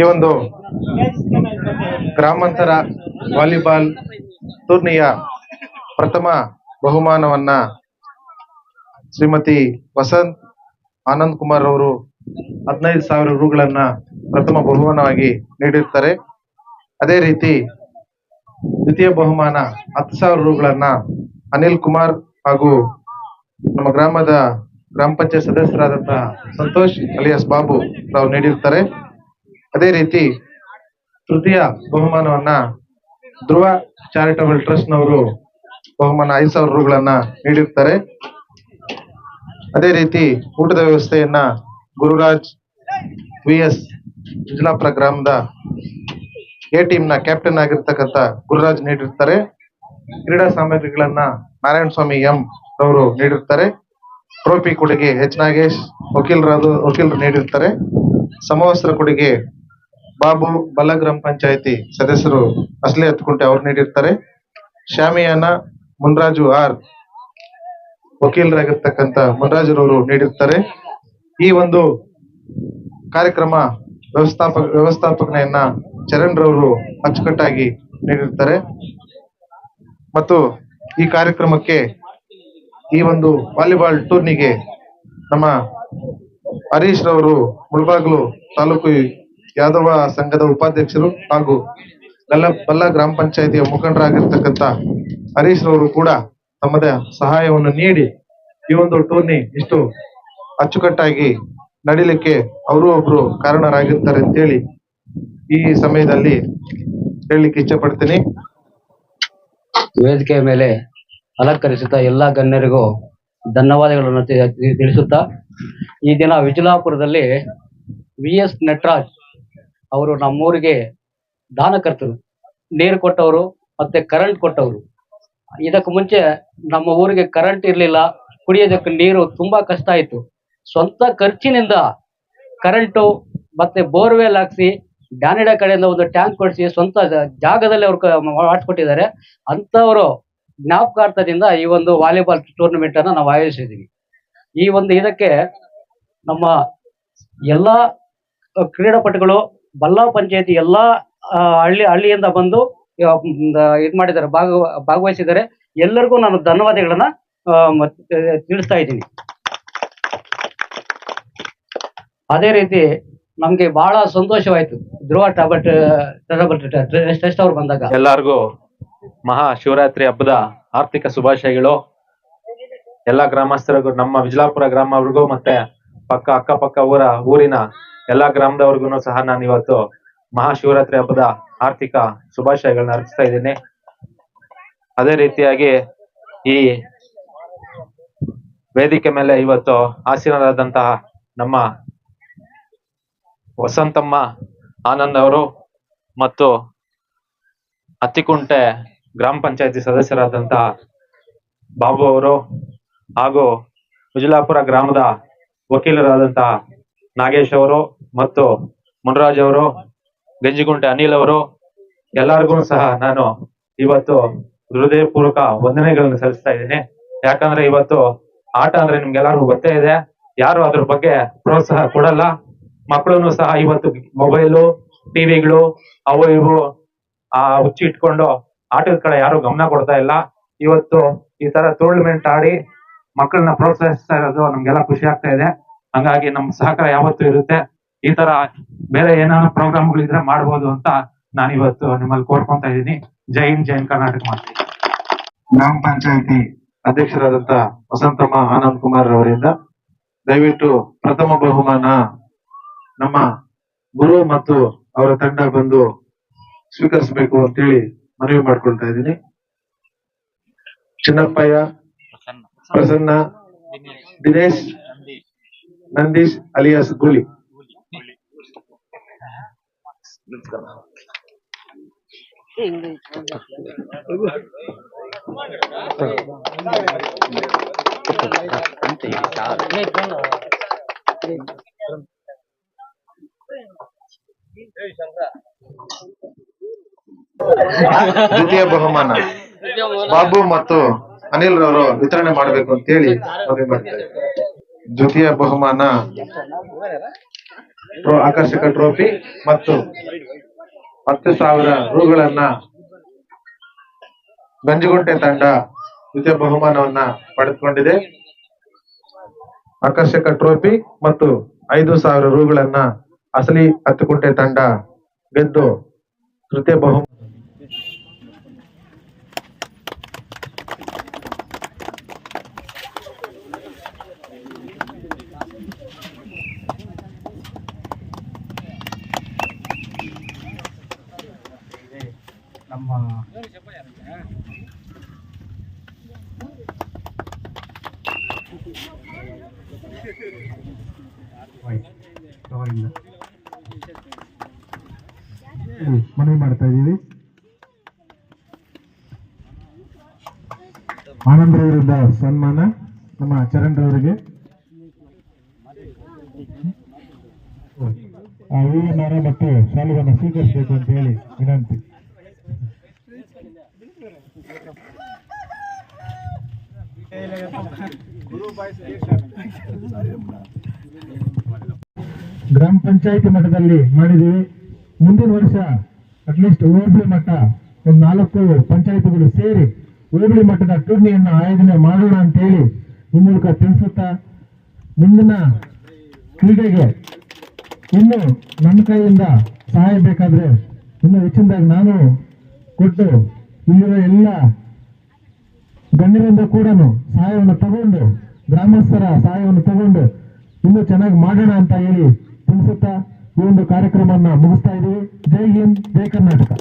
ಈ ಒಂದು ಗ್ರಾಮಾಂತರ ವಾಲಿಬಾಲ್ ಟೂರ್ನಿಯ ಪ್ರಥಮ ಬಹುಮಾನವನ್ನ ಶ್ರೀಮತಿ ವಸಂತ್ ಆನಂದ್ ಕುಮಾರ್ ಅವರು ಹದಿನೈದು ಸಾವಿರ ರೂಗಳನ್ನ ಪ್ರಥಮ ಬಹುಮಾನವಾಗಿ ನೀಡಿರ್ತಾರೆ. ಅದೇ ರೀತಿ ದ್ವಿತೀಯ ಬಹುಮಾನ ಹತ್ತು ಸಾವಿರ ರೂಗಳನ್ನ ಅನಿಲ್ ಕುಮಾರ್ ಹಾಗೂ ನಮ್ಮ ಗ್ರಾಮದ ಗ್ರಾಮ ಪಂಚಾಯತ್ ಸದಸ್ಯರಾದಂತಹ ಸಂತೋಷ್ ಅಲಿಯಾಸ್ ಬಾಬು ಅವರು ನೀಡಿರ್ತಾರೆ. ಅದೇ ರೀತಿ ತೃತೀಯ ಬಹುಮಾನವನ್ನ ಧ್ರುವ ಚಾರಿಟಬಲ್ ಟ್ರಸ್ಟ್ ನವರು ಬಹುಮಾನ ಐದು ಸಾವಿರ ರೂಗಳನ್ನ ನೀಡಿರ್ತಾರೆ. ಅದೇ ರೀತಿ ಊಟದ ವ್ಯವಸ್ಥೆಯನ್ನ ಗುರುರಾಜ್ ವಿ ಎಸ್ ವಿಜಲಾಪುರ ಗ್ರಾಮದ ಎ ಟೀಮ್ನ ಕ್ಯಾಪ್ಟನ್ ಆಗಿರ್ತಕ್ಕಂಥ ಗುರುರಾಜ್ ನೀಡಿರ್ತಾರೆ. ಕ್ರೀಡಾ ಸಾಮಗ್ರಿಗಳನ್ನ ನಾರಾಯಣ ಸ್ವಾಮಿ ಎಂ ಅವರು ನೀಡಿರ್ತಾರೆ. ಟ್ರೋಫಿ ಕೊಡುಗೆ ಎಚ್ ನಾಗೇಶ್, ವಕೀಲರಾದ ವಕೀಲರು ನೀಡಿರ್ತಾರೆ. ಸಮವಸ್ತ್ರ ಕೊಡುಗೆ ಬಾಬು ಬಲ್ಲ ಗ್ರಾಮ ಪಂಚಾಯತಿ ಸದಸ್ಯರು ಅಸಲಿ ಹತ್ಕುಂಟೆ ಅವ್ರು ನೀಡಿರ್ತಾರೆ. ಶಾಮಿಯಾನ ಮುನ್ರಾಜು ಆರ್ ವಕೀಲರಾಗಿರ್ತಕ್ಕಂತ ಮುನ್ರಾಜುರವರು ನೀಡಿರ್ತಾರೆ. ಈ ಒಂದು ಕಾರ್ಯಕ್ರಮ ವ್ಯವಸ್ಥಾಪಕ ವ್ಯವಸ್ಥಾಪಕನೆಯನ್ನ ಚರಣ್ ರವರು ಅಚ್ಚುಕಟ್ಟಾಗಿ ನೀಡಿರ್ತಾರೆ. ಮತ್ತು ಈ ಕಾರ್ಯಕ್ರಮಕ್ಕೆ ಈ ಒಂದು ವಾಲಿಬಾಲ್ ಟೂರ್ನಿಗೆ ನಮ್ಮ ಹರೀಶ್ ರವರು ಮುಳಬಾಗ್ಲು ತಾಲೂಕು ಯಾದವ ಸಂಘದ ಉಪಾಧ್ಯಕ್ಷರು ಹಾಗೂ ಗಲ್ಲ ಬಲ್ಲ ಗ್ರಾಮ ಪಂಚಾಯತಿಯ ಮುಖಂಡರಾಗಿರ್ತಕ್ಕಂತ ಹರೀಶ್ ರವರು ಕೂಡ ತಮ್ಮದ ಸಹಾಯವನ್ನು ನೀಡಿ ಈ ಒಂದು ಟೂರ್ನಿ ಇಷ್ಟು ಅಚ್ಚುಕಟ್ಟಾಗಿ ನಡಿಲಿಕ್ಕೆ ಅವರು ಒಬ್ರು ಕಾರಣರಾಗಿರ್ತಾರೆ ಅಂತೇಳಿ ಈ ಸಮಯದಲ್ಲಿ ಹೇಳಲಿಕ್ಕೆ ಇಚ್ಛೆ ಪಡ್ತೀನಿ ವೇದಿಕೆಯ ಮೇಲೆ ಅಲಂಕರಿಸುತ್ತ ಎಲ್ಲಾ ಗಣ್ಯರಿಗೂ ಧನ್ಯವಾದಗಳನ್ನು ತಿಳಿಸುತ್ತಾ ಈ ದಿನ ವಿಜಲಾಪುರದಲ್ಲಿ ವಿ ಎಸ್ ನಟರಾಜ್ ಅವರು ನಮ್ಮೂರಿಗೆ ದಾನಕರ್ತರು. ನೀರು ಕೊಟ್ಟವರು ಮತ್ತೆ ಕರೆಂಟ್ ಕೊಟ್ಟವರು. ಇದಕ್ಕೆ ಮುಂಚೆ ನಮ್ಮ ಊರಿಗೆ ಕರೆಂಟ್ ಇರಲಿಲ್ಲ, ಕುಡಿಯೋದಕ್ಕೆ ನೀರು ತುಂಬಾ ಕಷ್ಟ ಆಯಿತು. ಸ್ವಂತ ಖರ್ಚಿನಿಂದ ಕರೆಂಟು ಮತ್ತೆ ಬೋರ್ವೆಲ್ ಹಾಕ್ಸಿ ಡ್ಯಾನಿಡ ಕಡೆಯಿಂದ ಒಂದು ಟ್ಯಾಂಕ್ ಕೊಡಿಸಿ, ಸ್ವಂತ ಜಾಗದಲ್ಲಿ ಅವ್ರು ಮಾಡಿಸ್ಕೊಟ್ಟಿದ್ದಾರೆ. ಅಂತವರು ಜ್ಞಾಪಕಾರ್ಥದಿಂದ ಈ ಒಂದು ವಾಲಿಬಾಲ್ ಟೂರ್ನಮೆಂಟ್ ಅನ್ನ ನಾವು ಆಯೋಜಿಸಿದೀವಿ. ಈ ಒಂದು ಇದಕ್ಕೆ ನಮ್ಮ ಎಲ್ಲಾ ಕ್ರೀಡಾಪಟುಗಳು ಬಲ್ಲಾ ಪಂಚಾಯತಿ ಎಲ್ಲಾ ಹಳ್ಳಿ, ಹಳ್ಳಿಯಿಂದ ಬಂದು ಇದ್ ಮಾಡಿದ್ದಾರೆ ಭಾಗ ಭಾಗವಹಿಸಿದ್ದಾರೆ. ಎಲ್ಲರಿಗೂ ನಾನು ಧನ್ಯವಾದಗಳನ್ನ ತಿಳಿಸ್ತಾ ಇದ್ದೀನಿ. ಅದೇ ರೀತಿ ನಮ್ಗೆ ಬಹಳ ಸಂತೋಷವಾಯ್ತು. ಧ್ರುವ ಟಬಟ್ ಟೆಸ್ಟ್ ಅವ್ರು ಬಂದಾಗ. ಎಲ್ಲರಿಗೂ ಮಹಾ ಶಿವರಾತ್ರಿ ಹಬ್ಬದ ಆರ್ಥಿಕ ಶುಭಾಶಯಗಳು. ಎಲ್ಲಾ ಗ್ರಾಮಸ್ಥರಿಗೂ, ನಮ್ಮ ವಿಜಲಾಪುರ ಗ್ರಾಮವ್ರಿಗೂ ಮತ್ತೆ ಪಕ್ಕ ಅಕ್ಕಪಕ್ಕ ಊರ, ಊರಿನ ಎಲ್ಲಾ ಗ್ರಾಮದವ್ರಿಗೂ ಸಹ ನಾನು ಇವತ್ತು ಮಹಾಶಿವರಾತ್ರಿ ಹಬ್ಬದ ಆರ್ಥಿಕ ಶುಭಾಶಯಗಳನ್ನ ಅರ್ಪಿಸ್ತಾ ಇದ್ದೀನಿ. ಅದೇ ರೀತಿಯಾಗಿ ಈ ವೇದಿಕೆ ಮೇಲೆ ಇವತ್ತು ಆಸೀನರಾದಂತಹ ನಮ್ಮ ವಸಂತಮ್ಮ ಆನಂದ್ ಅವರು ಮತ್ತು ಅತ್ತಿಕುಂಟೆ ಗ್ರಾಮ ಪಂಚಾಯತಿ ಸದಸ್ಯರಾದಂತಹ ಬಾಬು ಅವರು ಹಾಗೂ ವಿಜಲಾಪುರ ಗ್ರಾಮದ ವಕೀಲರಾದಂತಹ ನಾಗೇಶ್ ಅವರು ಮತ್ತು ಮುನರಾಜ್ ಅವರು, ಗಂಜಿಗುಂಟೆ ಅನಿಲ್ ಅವರು, ಎಲ್ಲರಿಗೂ ಸಹ ನಾನು ಇವತ್ತು ಹೃದಯಪೂರ್ವಕ ವಂದನೆಗಳನ್ನು ಸಲ್ಲಿಸ್ತಾ ಇದ್ದೀನಿ. ಯಾಕಂದ್ರೆ ಇವತ್ತು ಆಟ ಅಂದ್ರೆ ನಿಮ್ಗೆಲ್ಲರಿಗೂ ಗೊತ್ತೇ ಇದೆ. ಯಾರು ಅದ್ರ ಬಗ್ಗೆ ಪ್ರೋತ್ಸಾಹ ಕೊಡಲ್ಲ. ಮಕ್ಕಳನ್ನು ಸಹ ಇವತ್ತು ಮೊಬೈಲು, ಟಿವಿಗಳು, ಅವು ಇವು, ಆ, ಹುಚ್ಚಿ ಇಟ್ಕೊಂಡು ಆಟದ ಕಡೆ ಯಾರು ಗಮನ ಕೊಡ್ತಾ ಇಲ್ಲ. ಇವತ್ತು ಈ ತರ ಟೂರ್ನಮೆಂಟ್ ಆಡಿ ಮಕ್ಕಳನ್ನ ಪ್ರೋತ್ಸಾಹಿಸ್ತಾ ಇರೋದು ನಮ್ಗೆಲ್ಲ ಖುಷಿ ಆಗ್ತಾ ಇದೆ. ಹಂಗಾಗಿ ನಮ್ ಸಹಕಾರ ಯಾವತ್ತೂ ಇರುತ್ತೆ. ಈ ತರ ಬೇರೆ ಏನಾದ್ರು ಪ್ರೋಗ್ರಾಮ್ಗಳಿದ್ರೆ ಮಾಡಬಹುದು ಅಂತ ನಾನು ಇವತ್ತು ನಿಮ್ಮಲ್ಲಿ ಕೋರ್ಕೊಂತ ಇದ್ದೀನಿ. ಜೈ ಹಿಂದ್ ಜೈ ಹಿಂದ್ ಕರ್ನಾಟಕ ಮಾಡ್ತೀನಿ ಗ್ರಾಮ ಪಂಚಾಯತಿ ಅಧ್ಯಕ್ಷರಾದಂತ ವಸಂತಮ್ಮ ಆನಂದ್ ಕುಮಾರ್ ಅವರಿಂದ ದಯವಿಟ್ಟು ಪ್ರಥಮ ಬಹುಮಾನ ನಮ್ಮ ಗುರು ಮತ್ತು ಅವರ ತಂಡ ಬಂದು ಸ್ವೀಕರಿಸಬೇಕು ಅಂತೇಳಿ ಮನವಿ ಮಾಡ್ಕೊಳ್ತಾ ಇದ್ದೀನಿ. ಚಿನ್ನಪ್ಪಯ್ಯ ಪ್ರಸನ್ನ ದಿನೇಶ್ ನಂದೀಶ್ ಅಲಿಯಾಸ್ ಗುಳಿ ದ್ವಿತೀಯ ಬಹುಮಾನ. ಬಾಬು ಮತ್ತು ಅನಿಲ್ ರವರು ವಿತರಣೆ ಮಾಡಬೇಕು ಅಂತ ಹೇಳಿ ಮಾಡ್ತಾರೆ ದ್ವಿತೀಯ ಬಹುಮಾನ. ಆಕರ್ಷಕ ಟ್ರೋಫಿ ಮತ್ತು ಹತ್ತು ಸಾವಿರ ರೂಗಳನ್ನ ಗಂಜಿಗುಂಟೆ ತಂಡ ದ್ವಿತೀಯ ಬಹುಮಾನವನ್ನ ಪಡೆದುಕೊಂಡಿದೆ. ಆಕರ್ಷಕ ಟ್ರೋಫಿ ಮತ್ತು ಐದು ಸಾವಿರ ರೂಗಳನ್ನ ಅಸಲಿ ಹತ್ತುಕುಂಟೆ ತಂಡ ಗೆದ್ದು ತೃತೀಯ ಬಹುಮಾನ ನಮ್ಮ ಮನವಿ ಮಾಡ್ತಾ ಇದ್ದೀವಿ. ಆನಂದ್ ರವರಿಂದ ಸನ್ಮಾನ ನಮ್ಮ ಚರಣ್ ರವರಿಗೆ. ಆ ಹೂವಿನಾರ ಮತ್ತು ಶಾಲುವನ್ನು ಸ್ವೀಕರಿಸಬೇಕು ಅಂತ ಹೇಳಿ ವಿನಂತಿ. ಗ್ರಾಮ ಪಂಚಾಯತಿ ಮಟ್ಟದಲ್ಲಿ ಮಾಡಿದ್ದೀವಿ ಮುಂದಿನ ವರ್ಷ ಅಟ್ಲೀಸ್ಟ್ ಹೋಬಳಿ ಮಟ್ಟ ಒಂದು ನಾಲ್ಕು ಪಂಚಾಯತಿಗಳು ಸೇರಿ ಹೋಬಳಿ ಮಟ್ಟದ ಟೂರ್ನಿಯನ್ನು ಆಯೋಜನೆ ಮಾಡೋಣ ಅಂತ ಹೇಳಿ ಈ ಮೂಲಕ ತಿಳಿಸುತ್ತಾ ಮುಂದಿನ ಕ್ರೀಡೆಗೆ ಇನ್ನು ನನ್ನ ಕೈಯಿಂದ ಸಹಾಯ ಬೇಕಾದ್ರೆ ಇನ್ನು ಹೆಚ್ಚಿನದಾಗಿ ನಾನು ಕೊಟ್ಟು ಇಲ್ಲಿರೋ ಎಲ್ಲ ಗಣ್ಯರಿಂದ ಕೂಡ ಸಹಾಯವನ್ನು ತಗೊಂಡು ಗ್ರಾಮಸ್ಥರ ಸಹಾಯವನ್ನು ತಗೊಂಡು ಇನ್ನೂ ಚೆನ್ನಾಗಿ ಮಾಡೋಣ ಅಂತ ಹೇಳಿ ತಿಳಿಸುತ್ತಾ ಈ ಒಂದು ಕಾರ್ಯಕ್ರಮವನ್ನು ಮುಗಿಸ್ತಾ ಇದ್ದೀವಿ. ಜೈ ಹಿಂದ್, ಜೈ ಕರ್ನಾಟಕ.